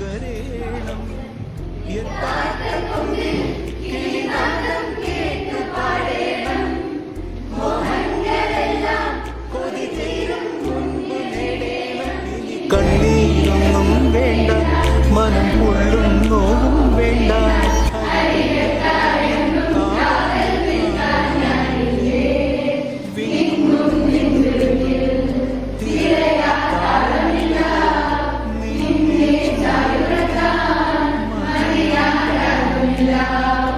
വരേണം വേണ്ട. കൊമ്പിൽ വരേണം